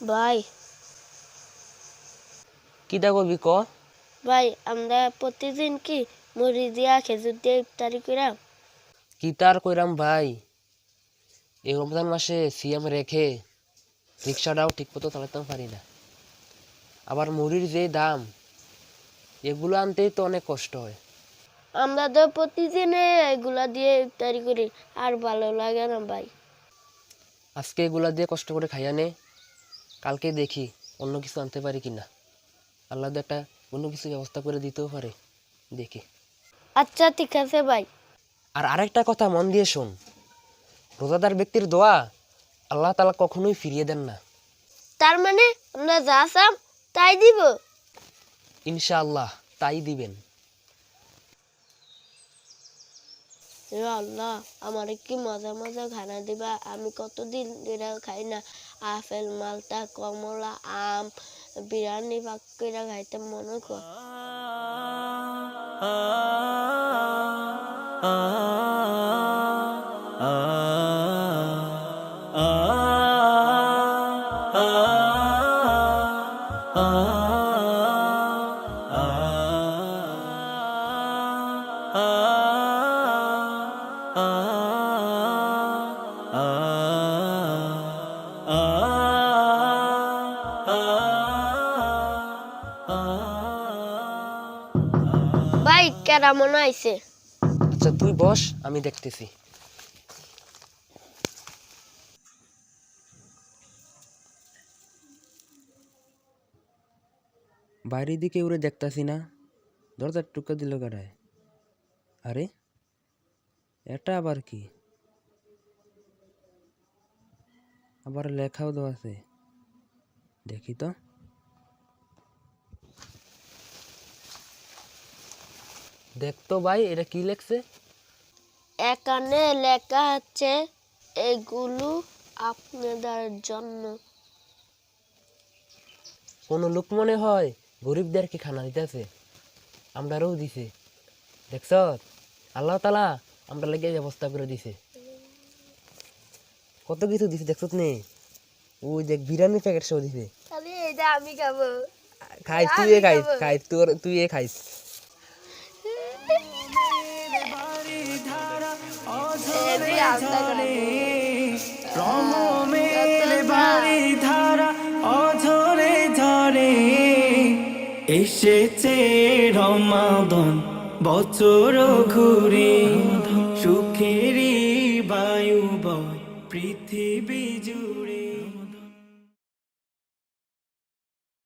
ভাই। কিতা করবি ক? ভাই আমরা প্রতিদিন কি মুড়ি দিয়া খেজুর দিয়ে ইফতারি করাম কিতার কইরাম ভাই? এই রমজান মাসে সিএম রেখে রিক্সাটাও ঠিক মতো চালাতে পারি না। আবার মুড়ির যে দাম এগুলো আনতেই তো অনেক কষ্ট হয়। আমরা তো প্রতিদিনে এগুলা দিয়ে ইফতারি করি আর ভালো লাগে না ভাই। আজকে এগুলা দিয়ে কষ্ট করে খাইয়া নে। কালকে দেখি অন্য কিছু আনতে পারি কিনা। আল্লাহ তো একটা অন্য কিছু ব্যবস্থা করে দিতেও পারে। দেখি। আচ্ছা ঠিক আছে ভাই। আর আরেকটা কথা মন দিয়ে শোন। রোজাদার ব্যক্তির দোয়া আল্লাহ তালা কখনোই ফিরিয়ে দেন না। তার মানে আমরা যা চাম তাই দিব? ইনশাআল্লাহ তাই দিবেন। এ আল্লাহ, আমার কি মজা মজা খানা দিবা? আমি কতদিন এরা খাই না? আপেল, মালটা, কমলা, আম বিরিয়ানি পাক করে খাইতে মনে কর ভাই কেরামন আইছে আচ্ছা তুই বস, আমি দেখতেছি। বাইরের দিকে উড়ে দেখতাছি না। দরজার টুকা দিল গাড়ায় আরে? এটা আবার কি? আবার লেখাও তো আছে। দেখি তো। দেখতো ভাই এটা কি লেখছে? এখানে লেখা আছে এগুলো আপনাদের জন্য। কোনো লোক মনে হয় গরিবদেরকে খানা দিতেছে। আমরারও দিছে। দেখছ? আল্লাহ তালা আমরা লেগে ব্যবস্থা করে দিছে। কত কিছু দিছে দেখছ নে? ওই দেখ বিরিয়ানি প্যাকেট সহ দিছে। আমি এটা আমি খাব। খাইস। তুই এ খাইস খাইস তোর তুই এ খাইস এসেছে রমাদন। বছর ঘুরে সুখেরই বায়ু বয় পৃথিবী জুড়ে।